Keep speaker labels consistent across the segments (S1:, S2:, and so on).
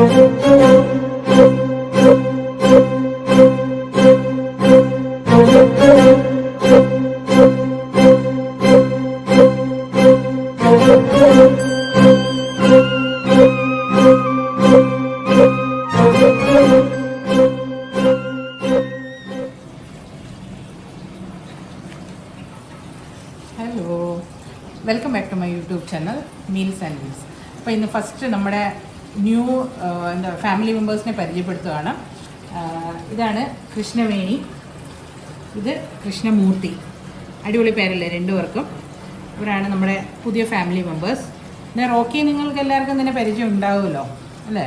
S1: Hello welcome back to my YouTube channel meals and meals അപ്പോൾ ഇന്ന് first നമ്മുടെ new എന്താ ഫാമിലി മെമ്പേഴ്സിനെ പരിചയപ്പെടുത്തുകയാണ്. ഇതാണ് കൃഷ്ണവേണി. ഇത് കൃഷ്ണമൂർത്തി. അടിപൊളി പേരല്ലേ രണ്ടുപേർക്കും. ഇവരാണ് നമ്മുടെ പുതിയ ഫാമിലി മെമ്പേഴ്സ് പിന്നെ റോക്കി നിങ്ങൾക്ക് എല്ലാവർക്കും തന്നെ പരിചയം ഉണ്ടാവുമല്ലോ അല്ലേ?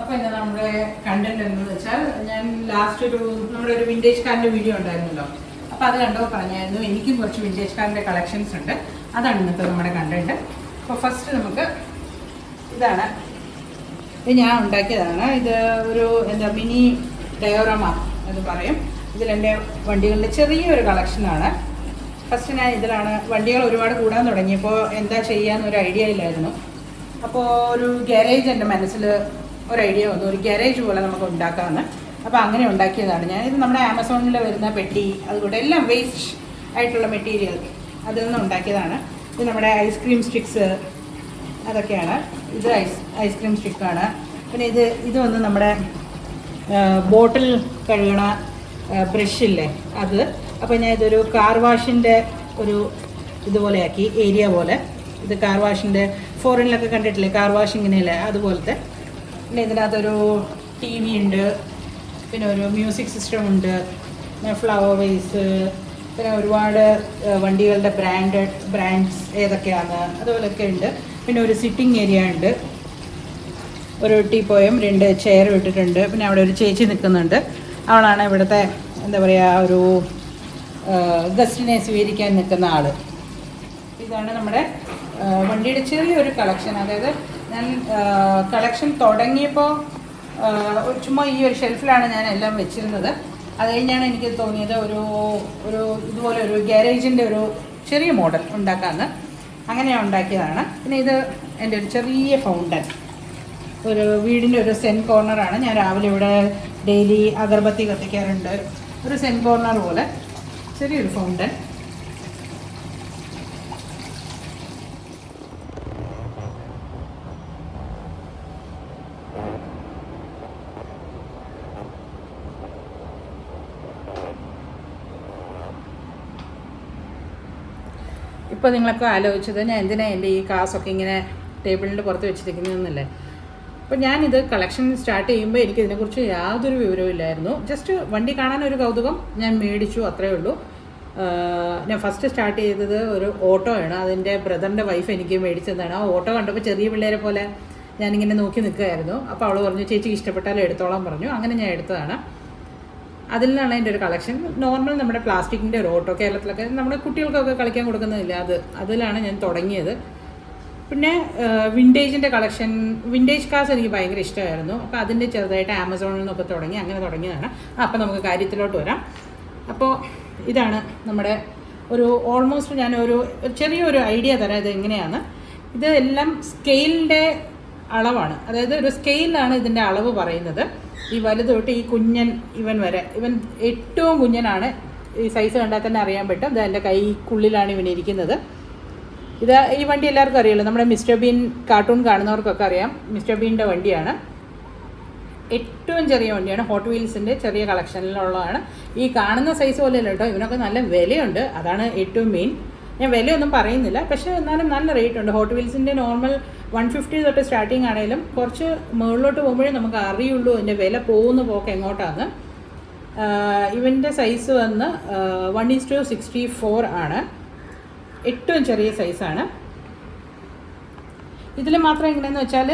S1: അപ്പോൾ എന്താ നമ്മുടെ കണ്ടന്റ് എന്ന് വെച്ചാൽ ഞാൻ ലാസ്റ്റ് ഒരു നമ്മുടെ ഒരു വിന്റേജ് കാറിന്റെ വീഡിയോ ഉണ്ടായിരുന്നല്ലോ. അപ്പോൾ അത് കണ്ടോ പറഞ്ഞായിരുന്നു എനിക്കും കുറച്ച് വിന്റേജ് കാറിന്റെ കളക്ഷൻസ് ഉണ്ട്. അതാണ് ഇന്നത്തെ നമ്മുടെ കണ്ടന്റ് അപ്പോൾ ഫസ്റ്റ് നമുക്ക് ഇതാണ്. ഇത് ഞാൻ ഉണ്ടാക്കിയതാണ്. ഇത് ഒരു എന്താ മിനി ഡയോറമ എന്ന് പറയും. ഇതിലെന്റെ വണ്ടികളുടെ ചെറിയൊരു കളക്ഷനാണ് ഫസ്റ്റ് ഞാൻ ഇതിലാണ് വണ്ടികൾ ഒരുപാട് കൂടാൻ തുടങ്ങിയപ്പോൾ എന്താ ചെയ്യാന്നൊരു ഐഡിയ ഇല്ലായിരുന്നു. അപ്പോൾ ഒരു ഗാരേജ് എന്റെ മനസ്സിൽ ഒരു ഐഡിയ വന്നു. ഒരു ഗാരേജ് പോലെ നമുക്ക് ഉണ്ടാക്കാമെന്ന് അപ്പോൾ അങ്ങനെ ഉണ്ടാക്കിയതാണ്. ഞാൻ ഇത് നമ്മുടെ ആമസോണിൽ വരുന്ന പെട്ടി അതുകൊണ്ട് എല്ലാം വേസ്റ്റ് ആയിട്ടുള്ള മെറ്റീരിയൽ അതിൽ നിന്ന് ഉണ്ടാക്കിയതാണ്. ഇത് നമ്മുടെ ഐസ്ക്രീം സ്റ്റിക്സ് അതൊക്കെയാണ്. ഇത് ഐസ് ഐസ്ക്രീം സ്റ്റിക്കാണ്. പിന്നെ ഇത് ഇത് വന്ന് നമ്മുടെ ബോട്ടിൽ കഴുകണ ബ്രഷില്ലേ അത്. അപ്പോൾ ഞാൻ ഇതൊരു കാർ വാഷിന്റെ ഒരു ഇതുപോലെയാക്കി ഏരിയ പോലെ. ഇത് കാർ വാഷിന്റെ ഫോറിനിലൊക്കെ കണ്ടിട്ടില്ലേ? കാർ വാഷ് ഇങ്ങനെയല്ലേ അതുപോലത്തെ. പിന്നെ ഇതിനകത്തൊരു ടി വി ഉണ്ട്. പിന്നെ ഒരു മ്യൂസിക് സിസ്റ്റം ഉണ്ട്. പിന്നെ ഫ്ലവർ വേസ്. പിന്നെ ഒരുപാട് വണ്ടികളുടെ ബ്രാൻഡഡ് ബ്രാൻഡ്സ് ഏതൊക്കെയാണ്? അതുപോലൊക്കെ ഉണ്ട്. പിന്നെ ഒരു സിറ്റിംഗ് ഏരിയ ഉണ്ട്. ഒരു ടീപ്പോയും രണ്ട് ചെയർ ഇട്ടിട്ടുണ്ട്. പിന്നെ അവിടെ ഒരു ചേച്ചി നിൽക്കുന്നുണ്ട്. അവളാണ് ഇവിടുത്തെ എന്താ പറയുക ഒരു ഗസ്റ്റിനെ സ്വീകരിക്കാൻ നിൽക്കുന്ന ആൾ ഇതാണ് നമ്മുടെ വണ്ടിയുടെ ചെറിയൊരു കളക്ഷൻ അതായത് ഞാൻ കളക്ഷൻ തുടങ്ങിയപ്പോൾ ചുമ്മാ ഈ ഒരു ഷെൽഫിലാണ് ഞാൻ എല്ലാം വെച്ചിരുന്നത്. അത് കഴിഞ്ഞാണ് എനിക്ക് തോന്നിയത് ഒരു ഒരു ഇതുപോലെ ഒരു ഗ്യാരേജിന്റെ ഒരു ചെറിയ മോഡൽ ഉണ്ടാക്കാമെന്ന് അങ്ങനെ ഉണ്ടാക്കിയതാണ്. പിന്നെ ഇത് എന്റെ ഒരു ചെറിയ ഫൗണ്ടൻ ഒരു വീടിന്റെ ഒരു സെൻ കോർണറാണ് ഞാൻ രാവിലെ ഇവിടെ ഡെയിലി അഗർബത്തി കത്തിക്കാറുണ്ട്. ഒരു സെൻ കോർണർ പോലെ ചെറിയൊരു ഫൗണ്ടൻ ഇപ്പോൾ നിങ്ങളൊക്കെ ആലോചിച്ചത് ഞാൻ എന്തിനാണ് എന്റെ ഈ കാസൊക്കെ ഇങ്ങനെ ടേബിളിന്റെ പുറത്ത് വെച്ചിരിക്കുന്നതെന്നല്ലേ അപ്പോൾ ഞാനിത് കളക്ഷൻ സ്റ്റാർട്ട് ചെയ്യുമ്പോൾ എനിക്ക് ഇതിനെക്കുറിച്ച് യാതൊരു വിവരവും ഇല്ലായിരുന്നു. ജസ്റ്റ് വണ്ടി കാണാൻ ഒരു കൗതുകം ഞാൻ മേടിച്ചു അത്രയേ ഉള്ളൂ. ഞാൻ ഫസ്റ്റ് സ്റ്റാർട്ട് ചെയ്തത് ഒരു ഓട്ടോയാണ്. അതിന്റെ ബ്രദറിന്റെ വൈഫ് എനിക്ക് മേടിച്ചതാണ് ആ ഓട്ടോ കണ്ടപ്പോൾ ചെറിയ പിള്ളേരെ പോലെ ഞാനിങ്ങനെ നോക്കി നിൽക്കുകയായിരുന്നു. അപ്പോൾ അവൾ പറഞ്ഞു ചേച്ചിക്ക് ഇഷ്ടപ്പെട്ടാലും എടുത്തോളാം പറഞ്ഞു. അങ്ങനെ ഞാൻ എടുത്തതാണ്. നിന്നാണ് എന്റെ ഒരു കളക്ഷൻ. നോർമൽ നമ്മുടെ പ്ലാസ്റ്റിക്കിന്റെ ഒരു ഓട്ടോ കേരളത്തിലൊക്കെ നമ്മുടെ കുട്ടികൾക്കൊക്കെ കളിക്കാൻ കൊടുക്കുന്നതില്ല. അത് അതിലാണ് ഞാൻ തുടങ്ങിയത്. പിന്നെ വിന്റേജിന്റെ കളക്ഷൻ. വിന്റേജ് കാർസ് എനിക്ക് ഭയങ്കര ഇഷ്ടമായിരുന്നു. അപ്പോൾ അതിന്റെ ചെറുതായിട്ട് ആമസോണിൽ നിന്നൊക്കെ തുടങ്ങി അങ്ങനെ തുടങ്ങിയതാണ്. അപ്പോൾ നമുക്ക് കാര്യത്തിലോട്ട് വരാം. അപ്പോൾ ഇതാണ് നമ്മുടെ ഒരു ഓൾമോസ്റ്റ് ഞാൻ ഒരു ചെറിയൊരു ഐഡിയ തരാം ഇത് എങ്ങനെയാണ് ഇത് എല്ലാം സ്കെയിലിന്റെ അളവാണ്. അതായത് ഒരു സ്കെയിലാണ് ഇതിന്റെ അളവ് പറയുന്നത്. ഈ വലുത് തൊട്ട് ഈ കുഞ്ഞൻ ഇവൻ വരെ. ഇവൻ ഏറ്റവും കുഞ്ഞനാണ്. ഈ സൈസ് കണ്ടാൽ തന്നെ അറിയാൻ പറ്റും. ഇത് എന്റെ കൈക്കുള്ളിലാണ് ഇവൻ ഇരിക്കുന്നത്. ഇത് ഈ വണ്ടി എല്ലാവർക്കും അറിയാലോ. നമ്മുടെ മിസ്റ്റർ ബീൻ കാർട്ടൂൺ കാണുന്നവർക്കൊക്കെ അറിയാം. മിസ്റ്റർ ബീന്റെ വണ്ടിയാണ്. ഏറ്റവും ചെറിയ വണ്ടിയാണ്. ഹോട്ട് വീൽസിന്റെ ചെറിയ കളക്ഷനിലുള്ളതാണ് ഈ കാണുന്ന സൈസ് പോലെയല്ല കേട്ടോ. ഇവനൊക്കെ നല്ല വിലയുണ്ട്. അതാണ് ഏറ്റവും മെയിൻ ഞാൻ വിലയൊന്നും പറയുന്നില്ല. പക്ഷേ എന്നാലും നല്ല റേറ്റ് ഉണ്ട്. ഹോട്ട് വീൽസിന്റെ നോർമൽ വൺ ഫിഫ്റ്റി തൊട്ട് സ്റ്റാർട്ടിങ് ആണെങ്കിലും കുറച്ച് മുകളിലോട്ട് പോകുമ്പോഴേ നമുക്ക് അറിയുള്ളൂ അതിന്റെ വില പോകുന്ന പോക്ക് എങ്ങോട്ടാണ് ഇവന്റെ സൈസ് വന്ന് one is to sixty four ആണ്. ഏറ്റവും ചെറിയ സൈസാണ് ഇതിൽ മാത്രം എങ്ങനെയെന്ന് വെച്ചാൽ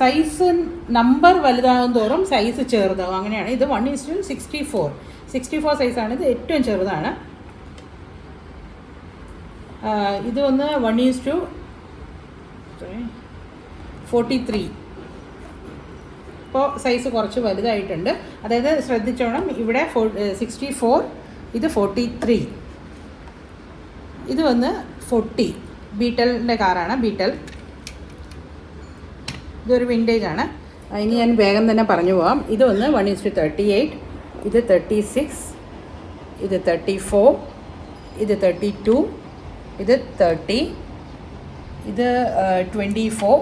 S1: സൈസ് നമ്പർ വലുതാകും തോറും സൈസ് ചെറുതാവും അങ്ങനെയാണ്. ഇത് one is to sixty four sixty four സൈസാണ് ഇത് ഏറ്റവും ചെറുതാണ്. ഇത് വന്ന് one is to forty three ഇപ്പോൾ സൈസ് കുറച്ച് വലുതായിട്ടുണ്ട്. അതായത് ശ്രദ്ധിച്ചോണം ഇവിടെ ഫോ സിക്സ്റ്റി ഫോർ ഇത് ഫോർട്ടി ത്രീ ഇത് വന്ന് ഫോർട്ടി ബീറ്റലിന്റെ കാറാണ് ബീറ്റൽ. ഇതൊരു വിന്റേജ് ആണ്. ഇനി ഞാൻ വേഗം തന്നെ പറഞ്ഞു പോകാം ഇത് വന്ന് one is to thirty eight ഇത് തേർട്ടി സിക്സ് ഇത് തേർട്ടി ഫോർ ഇത് തേർട്ടി ടു ഇത് തേർട്ടി ഇത് ട്വന്റി ഫോർ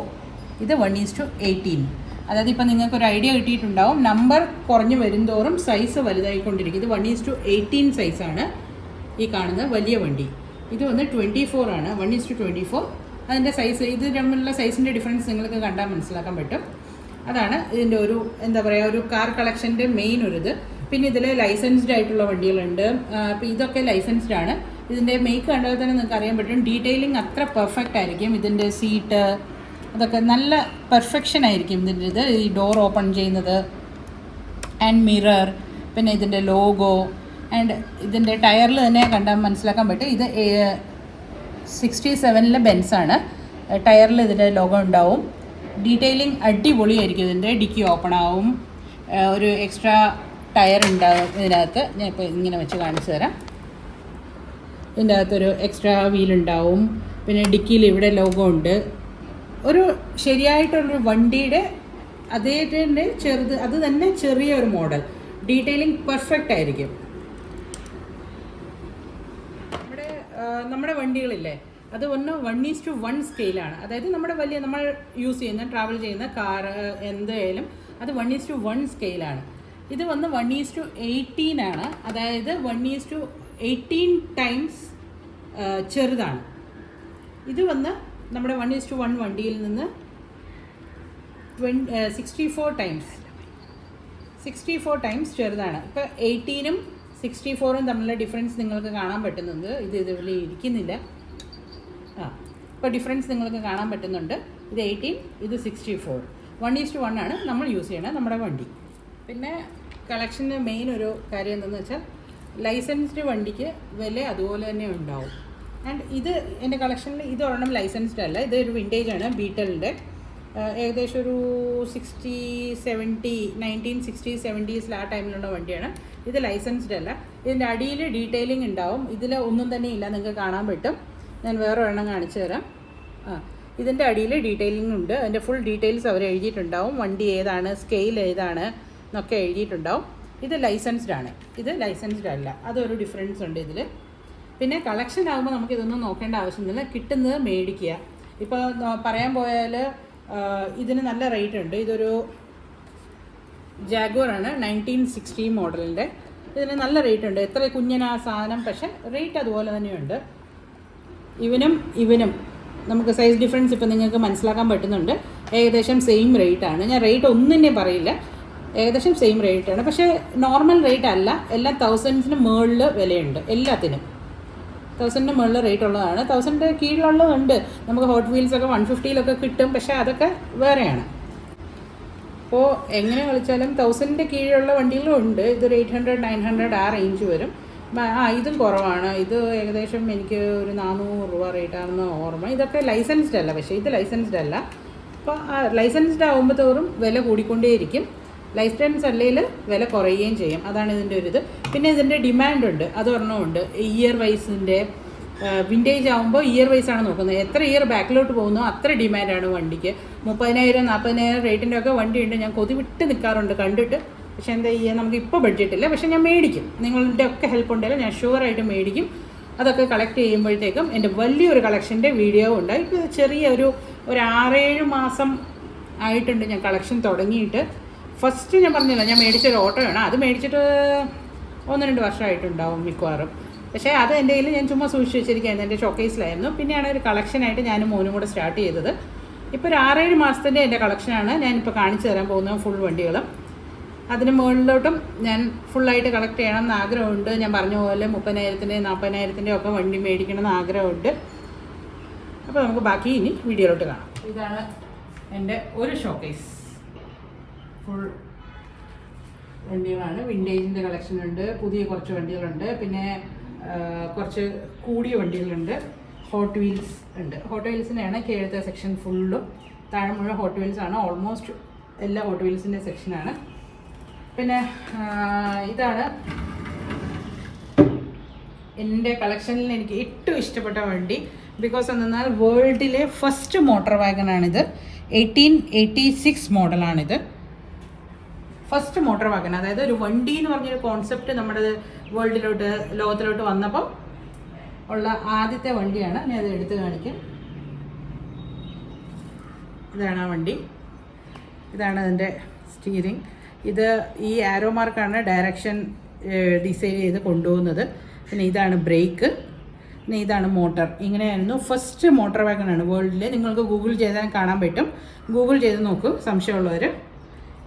S1: ഇത് വൺ ഈസ് ടു എയ്റ്റീൻ അതായത് ഇപ്പം നിങ്ങൾക്ക് ഒരു ഐഡിയ കിട്ടിയിട്ടുണ്ടാവും. നമ്പർ കുറഞ്ഞു വരുംതോറും സൈസ് വലുതായിക്കൊണ്ടിരിക്കും. ഇത് വൺ ഈസ് ടു എയ്റ്റീൻ സൈസാണ് ഈ കാണുന്ന വലിയ വണ്ടി. ഇത് വന്ന് ട്വന്റി ഫോർ ആണ്. One is to twenty four അതിന്റെ സൈസ് ഇത് തമ്മിലുള്ള സൈസിന്റെ ഡിഫറൻസ് നിങ്ങൾക്ക് കണ്ടാൽ മനസ്സിലാക്കാൻ പറ്റും. അതാണ് ഇതിന്റെ ഒരു എന്താ പറയുക ഒരു കാർ കളക്ഷന്റെ മെയിൻ ഒരു ഇത് പിന്നെ ഇതിൽ ലൈസൻസ്ഡ് ആയിട്ടുള്ള വണ്ടികളുണ്ട്. അപ്പോൾ ഇതൊക്കെ ലൈസൻസ്ഡ് ആണ്. ഇതിന്റെ മേക്ക് കണ്ടാൽ തന്നെ നിങ്ങൾക്ക് അറിയാൻ പറ്റും. ഡീറ്റെയിലിംഗ് അത്ര പെർഫെക്റ്റ് ആയിരിക്കും. ഇതിന്റെ സീറ്റ് അതൊക്കെ നല്ല പെർഫെക്ഷൻ ആയിരിക്കും ഇതിന്റെ ഇത്. ഈ ഡോർ ഓപ്പൺ ചെയ്യുന്നത്. ആൻഡ് മിറർ പിന്നെ ഇതിന്റെ ലോഗോ ആൻഡ് ഇതിന്റെ ടയറിൽ തന്നെ കണ്ടാൽ മനസ്സിലാക്കാൻ പറ്റും. ഇത് സിക്സ്റ്റി സെവനിലെ ബെൻസാണ് ടയറിൽ ഇതിന്റെ ലോഗോ ഉണ്ടാവും. ഡീറ്റെയിലിംഗ് അടിപൊളിയായിരിക്കും ഇതിന്റെ ഡിക്കി ഓപ്പൺ ആവും. ഒരു എക്സ്ട്രാ ടയർ ഉണ്ടാവും ഇതിനകത്ത്. ഞാൻ ഇപ്പോൾ ഇങ്ങനെ വെച്ച് കാണിച്ചു തരാം. ഇതിന്റെ അകത്തൊരു എക്സ്ട്രാ വീൽ ഉണ്ടാവും പിന്നെ ഡിക്കിയിൽ ഇവിടെ ലോഗോ ഉണ്ട് ഒരു ശരിയായിട്ടുള്ളൊരു വണ്ടിയുടെ അതേ തന്നെ ചെറുത് അത് തന്നെ ചെറിയൊരു മോഡൽ. ഡീറ്റെയിലിംഗ് പെർഫെക്റ്റ് ആയിരിക്കും. നമ്മുടെ നമ്മുടെ വണ്ടികളില്ലേ? അത് ഒന്ന് വൺ ഈസ് ടു വൺ സ്കെയിലാണ് അതായത് നമ്മുടെ വലിയ നമ്മൾ യൂസ് ചെയ്യുന്ന ട്രാവൽ ചെയ്യുന്ന കാർ എന്തായാലും അത് വൺ ഈസ് ടു വൺ സ്കെയിലാണ് ഇത് വന്ന് വൺ ഈസ് ടു എയ്റ്റീൻ ആണ്. അതായത് one is to eighteen times ചെറുതാണ്. ഇത് വന്ന് നമ്മുടെ വൺ ടു വൺ വണ്ടിയിൽ നിന്ന് ട്വൻ sixty four times sixty four times ചെറുതാണ് ഇപ്പോൾ എയ്റ്റീനും സിക്സ്റ്റി ഫോറും തമ്മിലുള്ള ഡിഫറൻസ് നിങ്ങൾക്ക് കാണാൻ പറ്റുന്നുണ്ട്. ഇത് ഇതുപോലെ ഇരിക്കുന്നില്ല. ആ ഇപ്പോൾ ഡിഫറൻസ് നിങ്ങൾക്ക് കാണാൻ പറ്റുന്നുണ്ട്. ഇത് എയ്റ്റീൻ ഇത് sixty four one is to one ആണ് നമ്മൾ യൂസ് ചെയ്യണത് നമ്മുടെ വണ്ടി. പിന്നെ കളക്ഷന്റെ മെയിൻ ഒരു കാര്യം എന്തെന്ന് വെച്ചാൽ ലൈസൻസ്ഡ് വണ്ടിക്ക് വില അതുപോലെ തന്നെ ഉണ്ടാവും. ആൻഡ് ഇത് എന്റെ കളക്ഷനിൽ ഇത് ഒരെണ്ണം ലൈസൻസ്ഡ് അല്ല. ഇതൊരു ആണ് ബീറ്റലിന്റെ ഏകദേശം ഒരു സിക്സ്റ്റി സെവന്റി നയന്റീൻ സിക്സ്റ്റി സെവന്റീസിൽ ആ ടൈമിലുള്ള വണ്ടിയാണ്. ഇത് ലൈസൻസ്ഡ് അല്ല. ഇതിന്റെ അടിയിൽ ഡീറ്റെയിലിംഗ് ഉണ്ടാവും. ഇതിൽ ഒന്നും തന്നെ ഇല്ല. നിങ്ങൾക്ക് കാണാൻ പറ്റും. ഞാൻ വേറെ ഒരെണ്ണം കാണിച്ചു തരാം. ആ ഇതിന്റെ അടിയിൽ ഡീറ്റെയിലിംഗ് ഉണ്ട്. അതിന്റെ ഫുൾ ഡീറ്റെയിൽസ് അവർ എഴുതിയിട്ടുണ്ടാവും. വണ്ടി ഏതാണ് സ്കെയിൽ ഏതാണ് എന്നൊക്കെ എഴുതിയിട്ടുണ്ടാവും. ഇത് ലൈസൻസ്ഡ് ആണ്. ഇത് ലൈസൻസ്ഡ് അല്ല. അതൊരു ഡിഫറൻസ് ഉണ്ട് ഇതിൽ പിന്നെ കളക്ഷൻ ആകുമ്പോൾ നമുക്ക് ഇതൊന്നും നോക്കേണ്ട ആവശ്യമൊന്നുമില്ല കിട്ടുന്നത് മേടിക്കുക. ഇപ്പോൾ പറയാൻ പോയാൽ ഇതിന് നല്ല റേറ്റ് ഉണ്ട്. ഇതൊരു ജാഗോറാണ് നയന്റീൻ സിക്സ്റ്റി മോഡലിന്റെ ഇതിന് നല്ല റേറ്റ് ഉണ്ട്. എത്ര കുഞ്ഞനാ സാധനം പക്ഷെ റേറ്റ് അതുപോലെ തന്നെയുണ്ട്. ഇവനും ഇവനും. നമുക്ക് സൈസ് ഡിഫറൻസ് ഇപ്പം നിങ്ങൾക്ക് മനസ്സിലാക്കാൻ പറ്റുന്നുണ്ട്. ഏകദേശം സെയിം റേറ്റ് ആണ്. ഞാൻ റേറ്റ് ഒന്നിനെ പറയില്ല. ഏകദേശം സെയിം റേറ്റ് ആണ്. പക്ഷേ നോർമൽ റേറ്റ് അല്ല. എല്ലാം തൗസൻഡ്സിന് മുകളിൽ വിലയുണ്ട്. എല്ലാത്തിനും. തൗസൻഡിന് മുകളിൽ റേറ്റ് ഉള്ളതാണ്. തൗസൻഡ് കീഴിലുള്ളതുണ്ട്. നമുക്ക് ഹോട്ട് വീൽസ് ഒക്കെ വൺ ഫിഫ്റ്റിയിലൊക്കെ കിട്ടും. പക്ഷേ അതൊക്കെ വേറെയാണ്. അപ്പോൾ എങ്ങനെ കളിച്ചാലും തൗസൻഡിന്റെ കീഴിലുള്ള വണ്ടികളും ഉണ്ട്. ഇതൊരു എയ്റ്റ് ഹൺഡ്രഡ് നയൻ ഹൺഡ്രഡ് ആ റേഞ്ച് വരും. ആ ഇതും കുറവാണ്. ഇത് ഏകദേശം എനിക്ക് ഒരു നാനൂറ് രൂപ റേറ്റാണെന്ന് ഓർമ്മ. ഇതൊക്കെ ലൈസൻസ്ഡ് അല്ല. പക്ഷേ ഇത് ലൈസൻസ്ഡ് അല്ല. അപ്പോൾ ആ ലൈസൻസ്ഡ് ആകുമ്പോൾ തോറും വില കൂടിക്കൊണ്ടേയിരിക്കും. ലൈസൻസ് അല്ലെങ്കിൽ വില കുറയുകയും ചെയ്യും. അതാണ് ഇതിന്റെ ഒരു ഇത്. പിന്നെ ഇതിന്റെ ഡിമാൻഡ് ഉണ്ട്. അതൊരെണ്ണമുണ്ട് ഇയർ വൈസിന്റെ വിന്റേജ് ആകുമ്പോൾ ഇയർ വൈസ് ആണ് നോക്കുന്നത്. എത്ര ഇയർ ബാക്കിലോട്ട് പോകുന്നോ അത്ര ഡിമാൻഡാണ് വണ്ടിക്ക്. മുപ്പതിനായിരം നാൽപ്പതിനായിരം റേറ്റിന്റെ ഒക്കെ വണ്ടിയുണ്ട്. ഞാൻ കൊതി വിട്ട് നിൽക്കാറുണ്ട് കണ്ടിട്ട്. പക്ഷേ എന്താ ചെയ്യുക നമുക്ക് ഇപ്പോൾ ബഡ്ജറ്റില്ല പക്ഷേ ഞാൻ മേടിക്കും. നിങ്ങളുടെ ഒക്കെ ഹെൽപ്പ് ഉണ്ടെങ്കിൽ ഞാൻ ഷുവറായിട്ട് മേടിക്കും. അതൊക്കെ കളക്ട് ചെയ്യുമ്പോഴത്തേക്കും എന്റെ വലിയൊരു കളക്ഷന്റെ വീഡിയോ ഉണ്ടായി. ചെറിയ ഒരു ഒരു ആറേഴ് മാസം ആയിട്ടുണ്ട് ഞാൻ കളക്ഷൻ തുടങ്ങിയിട്ട്. ഫസ്റ്റ് ഞാൻ പറഞ്ഞില്ല ഞാൻ മേടിച്ചൊരു ഓട്ടോയാണ് അത് മേടിച്ചിട്ട് ഒന്ന് രണ്ട് വർഷമായിട്ടുണ്ടാവും മിക്കവാറും. പക്ഷേ അത് എന്റെ കയ്യിൽ ഞാൻ ചുമ്മാ സൂക്ഷിച്ച് വെച്ചിരിക്കുകയായിരുന്നു എന്റെ ഷോക്കേസിലായിരുന്നു. പിന്നെയാണ് ഒരു കളക്ഷനായിട്ട് ഞാനും മോനും കൂടെ സ്റ്റാർട്ട് ചെയ്തത്. ഇപ്പോൾ ഒരു ആറേഴ് മാസത്തിന്റെ എന്റെ കളക്ഷനാണ് ഞാനിപ്പോൾ കാണിച്ചു തരാൻ പോകുന്ന ഫുൾ വണ്ടികളും. അതിന് മുകളിലോട്ടും ഞാൻ ഫുള്ളായിട്ട് കളക്ട് ചെയ്യണം എന്ന് ആഗ്രഹമുണ്ട്. ഞാൻ പറഞ്ഞ പോലെ മുപ്പതിനായിരത്തിന്റെ നാൽപ്പതിനായിരത്തിന്റെ ഒക്കെ വണ്ടി മേടിക്കണം എന്ന് ആഗ്രഹമുണ്ട്. അപ്പോൾ നമുക്ക് ബാക്കി ഇനി വീഡിയോയിലോട്ട് കാണാം. ഇതാണ് എന്റെ ഒരു ഷോക്കേസ് ഫുൾ വണ്ടികളാണ്. വിന്റേജിന്റെ കളക്ഷൻ ഉണ്ട്. പുതിയ കുറച്ച് വണ്ടികളുണ്ട്. പിന്നെ കുറച്ച് കൂടിയ വണ്ടികളുണ്ട്. ഹോട്ട് വീൽസ് ഉണ്ട്. ഹോട്ട് വീൽസിന്റെയാണ് കീഴത്തെ സെക്ഷൻ ഫുള്ളും താഴെ മുഴുവൻ ഹോട്ട് വീൽസാണ് ഓൾമോസ്റ്റ് എല്ലാ ഹോട്ട് വീൽസിന്റെ സെക്ഷനാണ് പിന്നെ ഇതാണ് എന്റെ കളക്ഷനിൽ എനിക്ക് ഏറ്റവും ഇഷ്ടപ്പെട്ട വണ്ടി. ബിക്കോസ് എന്നാൽ വേൾഡിലെ ഫസ്റ്റ് മോട്ടോർ വാഗനാണിത് എയ്റ്റീൻ എയ്റ്റി സിക്സ് മോഡലാണിത് ഫസ്റ്റ് മോട്ടോർ വാഗൺ അതായത് ഒരു വണ്ടി എന്ന് പറഞ്ഞൊരു കോൺസെപ്റ്റ് നമ്മുടെ വേൾഡിലോട്ട് ലോകത്തിലോട്ട് വന്നപ്പം ഉള്ള ആദ്യത്തെ വണ്ടിയാണ്. ഞാൻ അത് എടുത്ത് കാണിക്കും. ഇതാണ് ആ വണ്ടി. ഇതാണ് അതിന്റെ സ്റ്റീറിങ് ഇത് ഈ ആരോ മാർക്കാണ് ഡയറക്ഷൻ ഡിസൈൻ ചെയ്ത് കൊണ്ടുപോകുന്നത്. പിന്നെ ഇതാണ് ബ്രേക്ക് പിന്നെ ഇതാണ് മോട്ടർ ഇങ്ങനെയായിരുന്നു ഫസ്റ്റ് മോട്ടോർ വാഗണാണ് വേൾഡിൽ നിങ്ങൾക്ക് ഗൂഗിൾ ചെയ്താൽ കാണാൻ പറ്റും. ഗൂഗിൾ ചെയ്ത് നോക്കൂ. സംശയമുള്ളവർ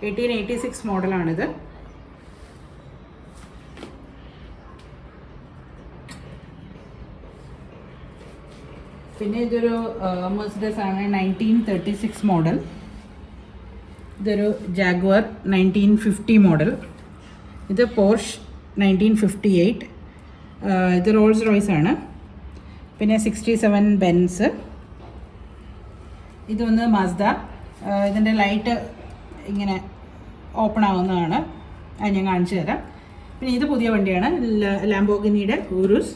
S1: എയ്റ്റീൻ എയ്റ്റി സിക്സ് മോഡലാണിത് പിന്നെ ഇതൊരു മെഴ്സിഡസ് ആണ് നയന്റീൻ തേർട്ടി സിക്സ് മോഡൽ ഇതൊരു ജാഗ്വർ നയന്റീൻ ഫിഫ്റ്റി മോഡൽ ഇത് പോർഷ് നയന്റീൻ ഫിഫ്റ്റി എയ്റ്റ് ഇത് റോൾസ് റോയ്സ് ആണ്. പിന്നെ സിക്സ്റ്റി സെവൻ ബെൻസ് ഇതൊന്ന് മസ്ദ ഇതിന്റെ ലൈറ്റ് ഇങ്ങനെ ഓപ്പൺ ആവുന്നതാണ് അത് ഞാൻ കാണിച്ചു തരാം. പിന്നെ ഇത് പുതിയ വണ്ടിയാണ്. ലാംബോഗിനിയുടെ ഊരുസ്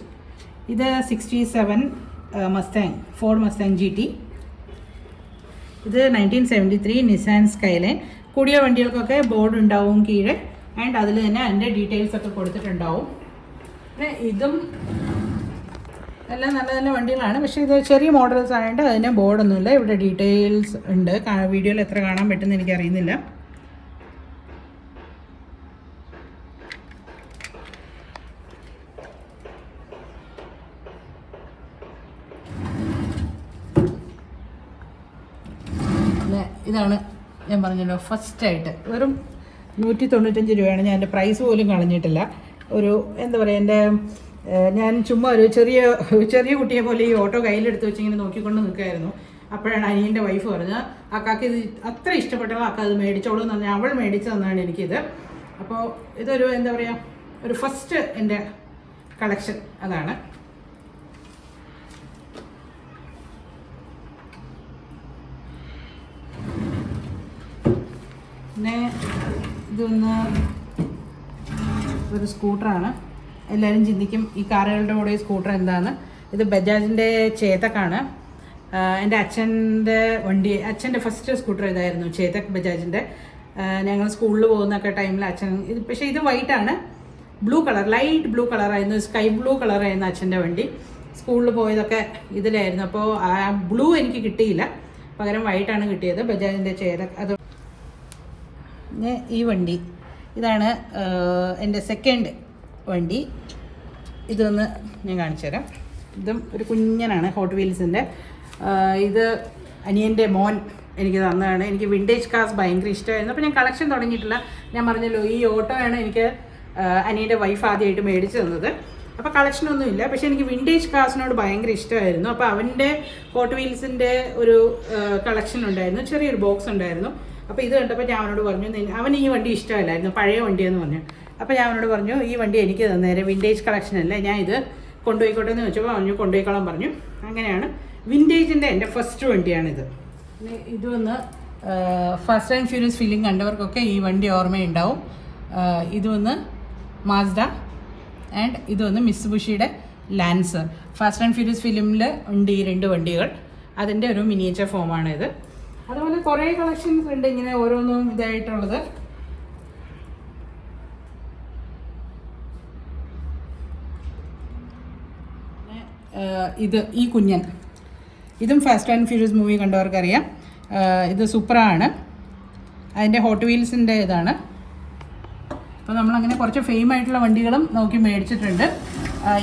S1: ഇത് sixty seven Mustang Ford Mustang G T ഇത് nineteen seventy three Nissan Skyline കൂടിയ വണ്ടികൾക്കൊക്കെ ബോർഡ് ഉണ്ടാവും കീഴെ. ആൻഡ് അതിൽ തന്നെ അതിന്റെ ഡീറ്റെയിൽസ് ഒക്കെ കൊടുത്തിട്ടുണ്ടാവും. പിന്നെ ഇതും എല്ലാം നല്ല നല്ല വണ്ടികളാണ്. പക്ഷേ ഇത് ചെറിയ മോഡൽസ് ആയതുകൊണ്ട് അതിന് ബോർഡൊന്നുമില്ല ഇവിടെ ഡീറ്റെയിൽസ് ഉണ്ട്. വീഡിയോയിൽ എത്ര കാണാൻ പറ്റുമെന്ന് എനിക്കറിയുന്നില്ല പിന്നെ ഇതാണ് ഞാൻ പറഞ്ഞല്ലോ ഫസ്റ്റായിട്ട് വെറും നൂറ്റി തൊണ്ണൂറ്റഞ്ച് രൂപയാണ്. ഞാൻ എന്റെ പ്രൈസ് പോലും കളഞ്ഞിട്ടില്ല. ഒരു എന്താ പറയുക എന്റെ ഞാൻ ചുമ്മാ ഒരു ചെറിയ ചെറിയ കുട്ടിയെ പോലെ ഈ ഓട്ടോ കയ്യിലെടുത്ത് വെച്ച് ഇങ്ങനെ നോക്കിക്കൊണ്ട് നിൽക്കുമായിരുന്നു അപ്പോഴാണ് അനിയന്റെ വൈഫ് പറഞ്ഞത് അക്കാക്ക് ഇത് അത്ര ഇഷ്ടപ്പെട്ടവ അക്ക അത് മേടിച്ചോളൂ എന്ന് പറഞ്ഞാൽ അവൾ മേടിച്ചു തന്നാണ് എനിക്കിത്. അപ്പോൾ ഇതൊരു എന്താ പറയുക ഒരു ഫസ്റ്റ് എന്റെ കളക്ഷൻ അതാണ്. പിന്നെ ഇതൊന്ന് ഒരു സ്കൂട്ടറാണ്. എല്ലാവരും ചിന്തിക്കും ഈ കാറുകളുടെ കൂടെ ഈ സ്കൂട്ടർ എന്താണ് ഇത് ബജാജിന്റെ ചേതക്കാണ്. എന്റെ അച്ഛന്റെ വണ്ടി അച്ഛന്റെ ഫസ്റ്റ് സ്കൂട്ടർ ഇതായിരുന്നു ചേതക് ബജാജിന്റെ ഞങ്ങൾ സ്കൂളിൽ പോകുന്നൊക്കെ ടൈമിൽ അച്ഛൻ ഇത് പക്ഷേ ഇത് വൈറ്റാണ് ബ്ലൂ കളർ ലൈറ്റ് ബ്ലൂ കളറായിരുന്നു സ്കൈ ബ്ലൂ കളറായിരുന്നു അച്ഛന്റെ വണ്ടി. സ്കൂളിൽ പോയതൊക്കെ ഇതിലായിരുന്നു. അപ്പോൾ ആ ബ്ലൂ എനിക്ക് കിട്ടിയില്ല. പകരം വൈറ്റാണ് കിട്ടിയത് ബജാജിന്റെ ചേതക് അത് ഈ വണ്ടി. ഇതാണ് എന്റെ സെക്കൻഡ് വണ്ടി. ഇതൊന്ന് ഞാൻ കാണിച്ചു തരാം. ഇതും ഒരു കുഞ്ഞനാണ് ഹോട്ട് വീൽസിന്റെ ഇത് അനിയന്റെ മോൻ എനിക്ക് തന്നതാണ്. എനിക്ക് വിന്റേജ് കാർസ് ഭയങ്കര ഇഷ്ടമായിരുന്നു. അപ്പോൾ ഞാൻ കളക്ഷൻ തുടങ്ങിയിട്ടില്ല. ഞാൻ പറഞ്ഞല്ലോ ഈ ഓട്ടോയാണ് എനിക്ക് അനിയന്റെ വൈഫ് ആദ്യമായിട്ട് മേടിച്ചു തന്നത്. അപ്പോൾ കളക്ഷനൊന്നുമില്ല പക്ഷേ എനിക്ക് വിന്റേജ് കാർസിനോട് ഭയങ്കര ഇഷ്ടമായിരുന്നു. അപ്പോൾ അവന്റെ ഹോട്ട് വീൽസിന്റെ ഒരു കളക്ഷൻ ഉണ്ടായിരുന്നു. ചെറിയൊരു ബോക്സ് ഉണ്ടായിരുന്നു. അപ്പോൾ ഇത് കണ്ടപ്പോൾ ഞാൻ അവനോട് പറഞ്ഞു അവൻ ഈ വണ്ടി ഇഷ്ടമല്ലായിരുന്നു പഴയ വണ്ടിയെന്ന് പറഞ്ഞു. അപ്പോൾ ഞാൻ അവനോട് പറഞ്ഞു ഈ വണ്ടി എനിക്ക് തന്നേരം വിന്റേജ് അല്ല ഞാൻ ഇത് കൊണ്ടുപോയിക്കോട്ടെ എന്ന് ചോദിച്ചപ്പോൾ പറഞ്ഞു കൊണ്ടുപോയിക്കോളാൻ പറഞ്ഞു. അങ്ങനെയാണ്. വിന്റേജിന്റെ എന്റെ ഫസ്റ്റ് വണ്ടിയാണിത്. ഇത് ഇതൊന്ന് ഫസ്റ്റ് ആൻഡ് ഫ്യൂരിയസ് ഫീലിംഗ് കണ്ടവർക്കൊക്കെ ഈ വണ്ടി ഓർമ്മയുണ്ടാവും. ഇത് ഇതൊന്ന് മാസ്ഡ ആൻഡ് ഇതൊന്ന് മിസ്ബുഷിയുടെ ലാൻസർ ഫസ്റ്റ് ആൻഡ് ഫ്യൂരിയസ് ഫിലിമിൽ ഉണ്ട് ഈ രണ്ട് വണ്ടികൾ. അതിന്റെ ഒരു മിനിയേച്ചർ ഫോമാണ് ഇത് അതുപോലെ കുറേ കളക്ഷൻസ് ഉണ്ട് ഇങ്ങനെ ഓരോന്നും ഇതായിട്ടുള്ളത്. ഇത് ഈ കുഞ്ഞൻ. ഇതും ഫാസ്റ്റ് ആൻഡ് ഫ്യൂരിയസ് മൂവി കണ്ടവർക്കറിയാം. ഇത് സൂപ്പറാണ്. അതിന്റെ ഹോട്ട് വീൽസിന്റെ ഇതാണ്. അപ്പോൾ നമ്മളങ്ങനെ കുറച്ച് ഫെയിം ആയിട്ടുള്ള വണ്ടികളും നോക്കി മേടിച്ചിട്ടുണ്ട്.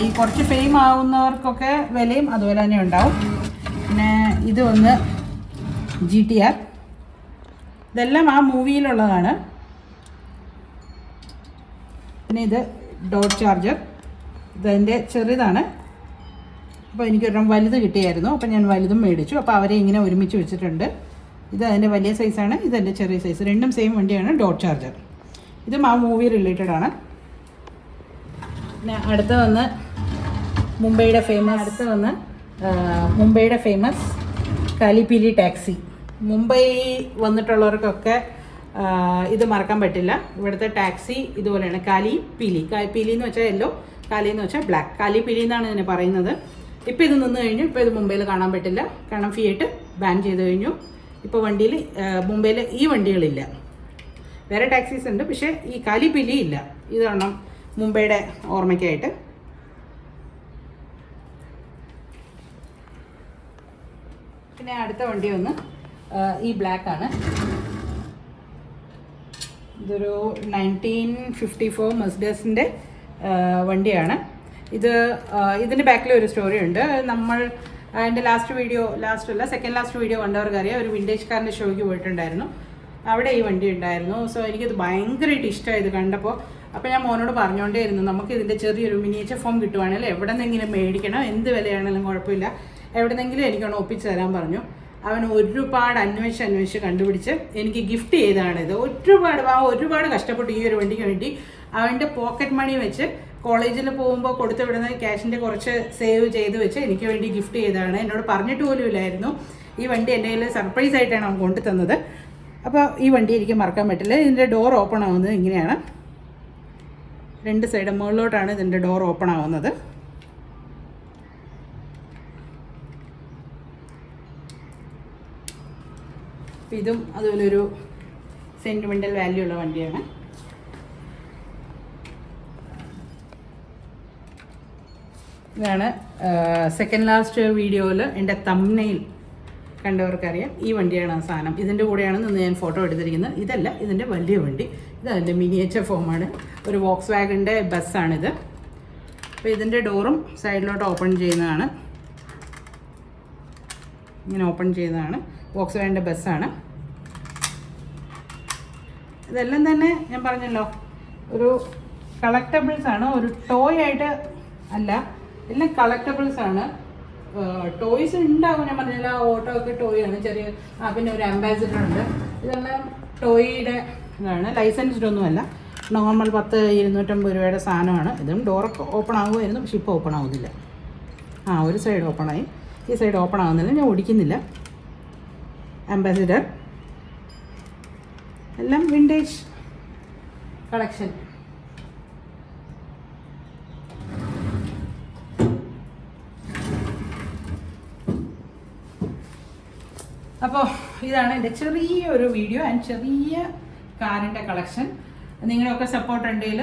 S1: ഈ കുറച്ച് ഫെയിം ആവുന്നവർക്കൊക്കെ വിലയും അതുപോലെ തന്നെ ഉണ്ടാവും. പിന്നെ ഇത് ഒന്ന് ജി ടി ആർ ഇതെല്ലാം ആ മൂവിയിലുള്ളതാണ്. പിന്നെ ഇത് ഡോട്ട് ചാർജർ. ഇതെന്റെ ചെറിയതാണ്. അപ്പോൾ എനിക്കൊരെണ്ണം വലുത് കിട്ടിയായിരുന്നു. അപ്പോൾ ഞാൻ വലുതും മേടിച്ചു. അപ്പോൾ അവരെ ഇങ്ങനെ ഒരുമിച്ച് വെച്ചിട്ടുണ്ട്. ഇത് അതിന്റെ വലിയ സൈസാണ്. ഇതെന്റെ ചെറിയ സൈസ്. രണ്ടും സെയിം വണ്ടിയാണ് ഡോട്ട് ചാർജർ. ഇതും ആ മൂവി റിലേറ്റഡ് ആണ്. പിന്നെ അടുത്ത് വന്ന് മുംബൈയുടെ ഫേമസ് അടുത്ത് വന്ന് മുംബൈയുടെ ഫേമസ് കാലിപ്പീലി ടാക്സി. മുംബൈ വന്നിട്ടുള്ളവർക്കൊക്കെ ഇത് മറക്കാൻ പറ്റില്ല. ഇവിടുത്തെ ടാക്സി ഇതുപോലെയാണ്. കാലി പീലി പീലി എന്ന് വെച്ചാൽ യെല്ലോ കാലി എന്ന് വെച്ചാൽ ബ്ലാക്ക് കാലി പീലി എന്നാണ് ഇതിനെ പറയുന്നത്. ഇപ്പോൾ ഇത് നിന്ന് കഴിഞ്ഞു. ഇപ്പോൾ ഇത് മുംബൈയിൽ കാണാൻ പറ്റില്ല. കാരണം ഫിയറ്റ് ബാൻ ചെയ്ത് കഴിഞ്ഞു. ഇപ്പോൾ വണ്ടിയിൽ മുംബൈയിൽ ഈ വണ്ടികളില്ല. വേറെ ടാക്സീസ് ഉണ്ട്. പക്ഷേ ഈ കാലി പീലി ഇല്ല ഇതാണ് മുംബൈയുടെ ഓർമ്മയ്ക്കായിട്ട്. പിന്നെ അടുത്ത വണ്ടി ഒന്ന് ഈ ബ്ലാക്ക് ആണ്. ഇതൊരു നയന്റീൻ ഫിഫ്റ്റി ഫോർ മെസ്ഡേഴ്സിന്റെ വണ്ടിയാണ്. ഇത് ഇതിന്റെ ബാക്കിൽ ഒരു സ്റ്റോറി ഉണ്ട്. നമ്മൾ എന്റെ ലാസ്റ്റ് വീഡിയോ ലാസ്റ്റ് അല്ല സെക്കൻഡ് ലാസ്റ്റ് വീഡിയോ കണ്ടവർക്ക് അറിയാം ഒരു വിന്റേജ് കാറിന്റെ ഷോയ്ക്ക് പോയിട്ടുണ്ടായിരുന്നു. അവിടെ ഈ വണ്ടി ഉണ്ടായിരുന്നു. സോ എനിക്കിത് ഭയങ്കരമായിട്ട് ഇഷ്ടമായി ഇത് കണ്ടപ്പോൾ അപ്പോൾ ഞാൻ മോനോട് പറഞ്ഞുകൊണ്ടേയിരുന്നു നമുക്ക് ഇതിന്റെ ചെറിയൊരു മിനിയേച്ചർ ഫോം കിട്ടുവാണെങ്കിൽ എവിടെ നിന്നെങ്കിലും മേടിക്കണം. എന്ത് വിലയാണെങ്കിലും കുഴപ്പമില്ല. എവിടെന്നെങ്കിലും എനിക്കൊന്ന് ഒപ്പിച്ച് തരാൻ പറഞ്ഞു. അവൻ ഒരുപാട് അന്വേഷിച്ച് അന്വേഷിച്ച് കണ്ടുപിടിച്ച് എനിക്ക് ഗിഫ്റ്റ് ചെയ്തതാണിത് ഒരുപാട് ആ ഒരുപാട് കഷ്ടപ്പെട്ടു ഈ ഒരു വണ്ടിക്ക് വേണ്ടി. അവന്റെ പോക്കറ്റ് മണി വെച്ച് കോളേജിൽ പോകുമ്പോൾ കൊടുത്തു വിടുന്ന ക്യാഷിന്റെ കുറച്ച് സേവ് ചെയ്ത് വെച്ച് എനിക്ക് വേണ്ടി ഗിഫ്റ്റ് ചെയ്തതാണ്. എന്നോട് പറഞ്ഞിട്ട് പോലും ഇല്ലായിരുന്നു. ഈ വണ്ടി എന്റെ കയ്യിൽ സർപ്രൈസ് ആയിട്ടാണ് അവൻ കൊണ്ടു തന്നത്. അപ്പോൾ ഈ വണ്ടി എനിക്ക് മറക്കാൻ പറ്റില്ല. ഇതിന്റെ ഡോർ ഓപ്പൺ ആവുന്നത് ഇങ്ങനെയാണ്. രണ്ട് സൈഡ് മുകളിലോട്ടാണ് ഇതിന്റെ ഡോർ ഓപ്പൺ ആവുന്നത്. അപ്പം ഇതും അതുപോലെ ഒരു സെന്റിമെന്റൽ വാല്യൂ ഉള്ള വണ്ടിയാണ്. ഇതാണ് സെക്കൻഡ് ലാസ്റ്റ് വീഡിയോയിൽ എന്റെ തമ്മനയിൽ കണ്ടവർക്കറിയാം. ഈ വണ്ടിയാണ് ആ സാധനം. ഇതിന്റെ കൂടെയാണ് നിന്ന് ഞാൻ ഫോട്ടോ എടുത്തിരിക്കുന്നത്. ഇതല്ല ഇതിന്റെ വലിയ വണ്ടി. ഇത് അതിന്റെ മിനിയേച്ചർ ഫോമാണ് ഒരു വോക്സ് വാഗണിന്റെ ബസ്സാണിത് അപ്പോൾ ഇതിന്റെ ഡോറും സൈഡിലോട്ട് ഓപ്പൺ ചെയ്യുന്നതാണ്. ഇങ്ങനെ ഓപ്പൺ ചെയ്യുന്നതാണ് വോക്സ് വാഗന്റെ ബസ്സാണ്. ഇതെല്ലാം തന്നെ ഞാൻ പറഞ്ഞല്ലോ ഒരു കളക്റ്റബിൾസ് ആണ് ഒരു ടോയ് ആയിട്ട് അല്ല എല്ലാം കളക്റ്റബിൾസ് ആണ്. ടോയ്സ് ഉണ്ടാവും ഞാൻ പറഞ്ഞില്ല ഓട്ടോ ഒക്കെ ടോയ് ആണ്. ചെറിയ ആ പിന്നെ ഒരു അംബാസിഡർ ഉണ്ട്. ഇതെല്ലാം ടോയിയുടെ ഇതാണ്. ലൈസൻസ്ഡ് ഒന്നുമല്ല. നോർമൽ പത്ത് ഇരുന്നൂറ്റമ്പത് രൂപയുടെ സാധനമാണ്. ഇതും ഡോർ ഓപ്പൺ ആകുമായിരുന്നു പക്ഷെ ഇപ്പോൾ ഓപ്പൺ ആവുന്നില്ല. ആ ഒരു സൈഡ് ഓപ്പൺ ആയി. ഈ സൈഡ് ഓപ്പൺ ആകുന്നില്ല ഞാൻ ഓടിക്കുന്നില്ല. അംബാസിഡർ എല്ലാം വിന്റേജ് കളക്ഷൻ അപ്പോൾ ഇതാണ് എന്റെ ചെറിയൊരു വീഡിയോ ആൻഡ് ചെറിയ കാറിന്റെ കളക്ഷൻ നിങ്ങളൊക്കെ സപ്പോർട്ട് ഉണ്ടെങ്കിൽ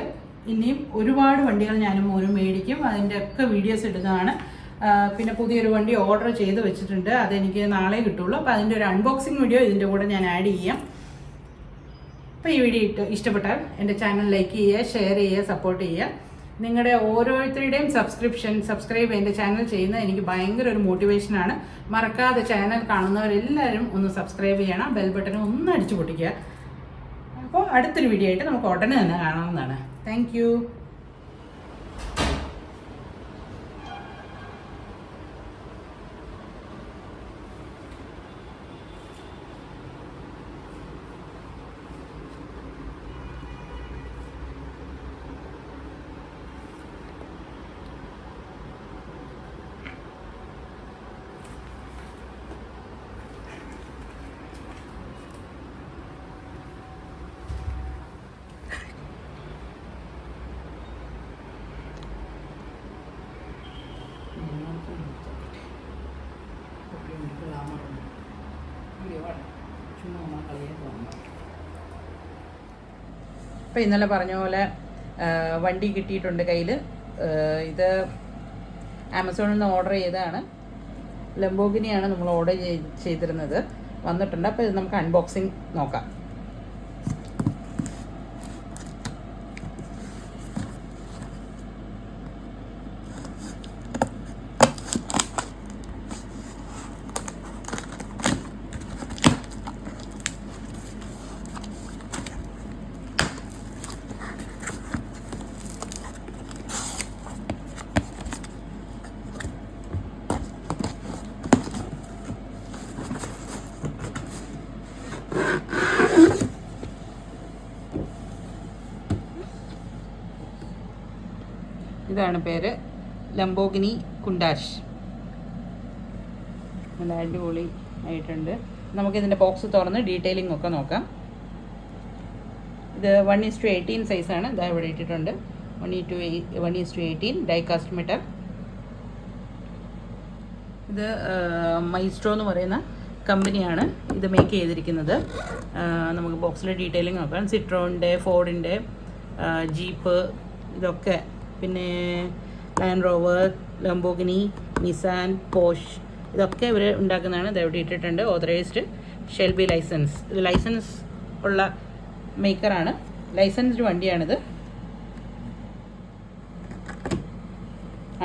S1: ഇനിയും ഒരുപാട് വണ്ടികൾ ഞാനും മോനും മേടിക്കും. അതിന്റെ ഒക്കെ വീഡിയോസ് ഇടുന്നതാണ്. പിന്നെ പുതിയൊരു വണ്ടി ഓർഡർ ചെയ്ത് വെച്ചിട്ടുണ്ട്. അതെനിക്ക് നാളെ കിട്ടുള്ളൂ. അപ്പോൾ അതിന്റെ ഒരു അൺബോക്സിങ് വീഡിയോ ഇതിന്റെ കൂടെ ഞാൻ ആഡ് ചെയ്യാം. അപ്പോൾ ഈ വീഡിയോ ഇട്ട് ഇഷ്ടപ്പെട്ടാൽ എന്റെ ചാനൽ ലൈക്ക് ചെയ്യുക ഷെയർ ചെയ്യുക സപ്പോർട്ട് ചെയ്യുക. നിങ്ങളുടെ ഓരോരുത്തരുടെയും സബ്സ്ക്രിപ്ഷൻ സബ്സ്ക്രൈബ് എന്റെ ചാനൽ ചെയ്യുന്നത് എനിക്ക് ഭയങ്കര ഒരു മോട്ടിവേഷനാണ് മറക്കാതെ ചാനൽ കാണുന്നവരെല്ലാവരും ഒന്ന് സബ്സ്ക്രൈബ് ചെയ്യണം. ബെൽ ബട്ടൺ ഒന്ന് അടിച്ചു പൊട്ടിക്കുക. അപ്പോൾ അടുത്തൊരു വീഡിയോ ആയിട്ട് നമുക്ക് ഉടനെ തന്നെ കാണാവുന്നതാണ്. താങ്ക് ഇപ്പം ഇന്നലെ പറഞ്ഞ പോലെ വണ്ടി കിട്ടിയിട്ടുണ്ട് കയ്യിൽ ഇത് ആമസോണിൽ നിന്ന് ഓർഡർ ചെയ്തതാണ്. ലംബോഗിനിയാണ് നമ്മൾ ഓർഡർ ചെയ്തിരുന്നത്. വന്നിട്ടുണ്ട്. അപ്പോൾ ഇത് നമുക്ക് അൺബോക്സിങ് നോക്കാം. ഇതാണ് പേര്. Lamborghini Countach. നല്ല അടിപൊളി ആയിട്ടുണ്ട്. നമുക്കിതിന്റെ ബോക്സ് തുറന്ന് ഡീറ്റെയിലിംഗ് ഒക്കെ നോക്കാം. ഇത് വൺ ഈസ് ടു എയ്റ്റീൻ സൈസാണ് ഇതാ ഇവിടെ ഇട്ടിട്ടുണ്ട്. വൺ ഈ to one is to eighteen diecast meter ഇത് മൈസ്ട്രോ എന്ന് പറയുന്ന കമ്പനിയാണ് ഇത് മേക്ക് ചെയ്തിരിക്കുന്നത്. നമുക്ക് ബോക്സിലെ ഡീറ്റെയിലിംഗ് നോക്കാം. സിട്രോണിന്റെ ഫോർഡിന്റെ ജീപ്പ് ഇതൊക്കെ പിന്നെ Land Rover Lamborghini Nissan Porsche ഇതൊക്കെ ഇവർ ഉണ്ടാക്കുന്നതാണ്. ഇതെവിടെ ഇട്ടിട്ടുണ്ട്? ഓതറൈസ്ഡ് ഷെൽബി ലൈസൻസ് ഇത് ലൈസൻസ് ഉള്ള മേക്കറാണ് ലൈസൻസ്ഡ് വണ്ടിയാണിത്.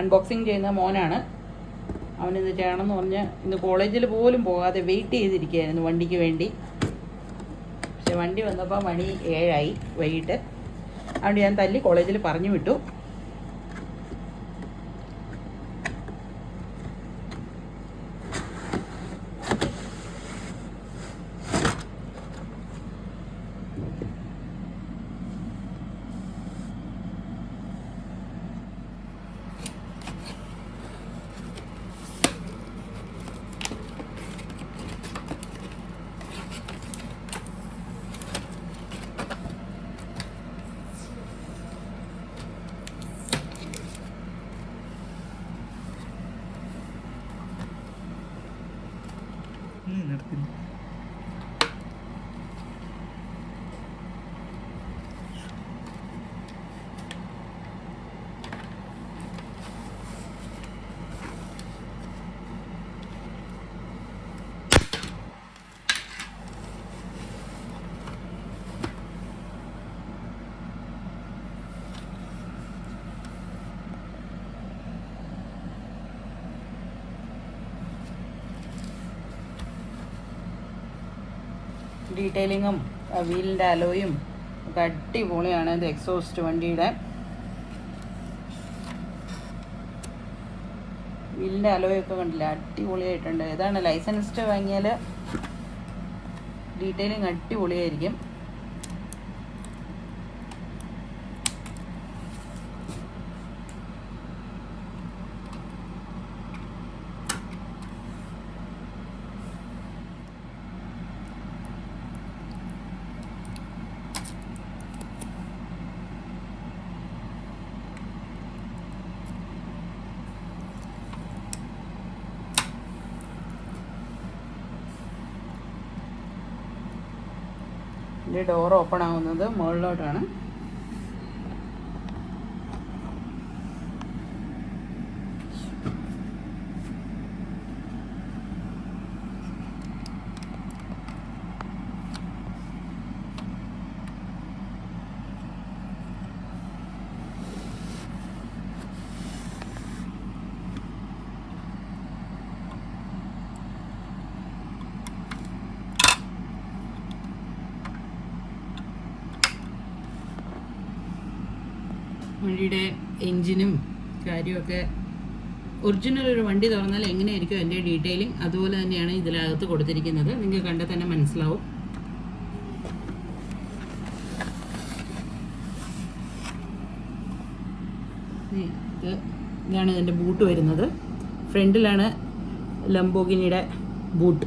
S1: അൺബോക്സിങ് ചെയ്യുന്ന മോനാണ്. അവനിത് ചെയ്യണമെന്ന് പറഞ്ഞ് ഇന്ന് കോളേജിൽ പോലും പോകാതെ വെയിറ്റ് ചെയ്തിരിക്കുകയായിരുന്നു വണ്ടിക്ക് വേണ്ടി. പക്ഷെ വണ്ടി വന്നപ്പോൾ മണി ഏഴായി വൈകിട്ട്. അതുകൊണ്ട് ഞാൻ തല്ലി കോളേജിൽ പറഞ്ഞു വിട്ടു. ഡീറ്റെയിലിങ്ങും വീലിന്റെ അലോയും ഒക്കെ അടിപൊളിയാണ് ഇത് എക്സോസ്റ്റ് വണ്ടിയുടെ. വീലിന്റെ അലോയൊക്കെ കണ്ടില്ല? അടിപൊളിയായിട്ടുണ്ട്. ഇതാണ് ലൈസൻസ്ഡ് വാങ്ങിയാൽ ഡീറ്റെയിലിങ് അടിപൊളിയായിരിക്കും. ഇതിന്റെ ഡോർ ഓപ്പൺ ആവുന്നത് മുകളിലോട്ടാണ്. വണ്ടിയുടെ എൻജിനും കാര്യമൊക്കെ ഒറിജിനൽ ഒരു വണ്ടി തുറന്നാൽ എങ്ങനെയായിരിക്കും എന്റെ ഡീറ്റെയിലിംഗ് അതുപോലെ തന്നെയാണ് ഇതിനകത്ത് കൊടുത്തിരിക്കുന്നത്. നിങ്ങൾക്ക് കണ്ടാൽ തന്നെ മനസ്സിലാവും. ഇത് ഇതാണ് ഇതിന്റെ ബൂട്ട് വരുന്നത്. ഫ്രണ്ടിലാണ് ലംബോഗിനിയുടെ ബൂട്ട്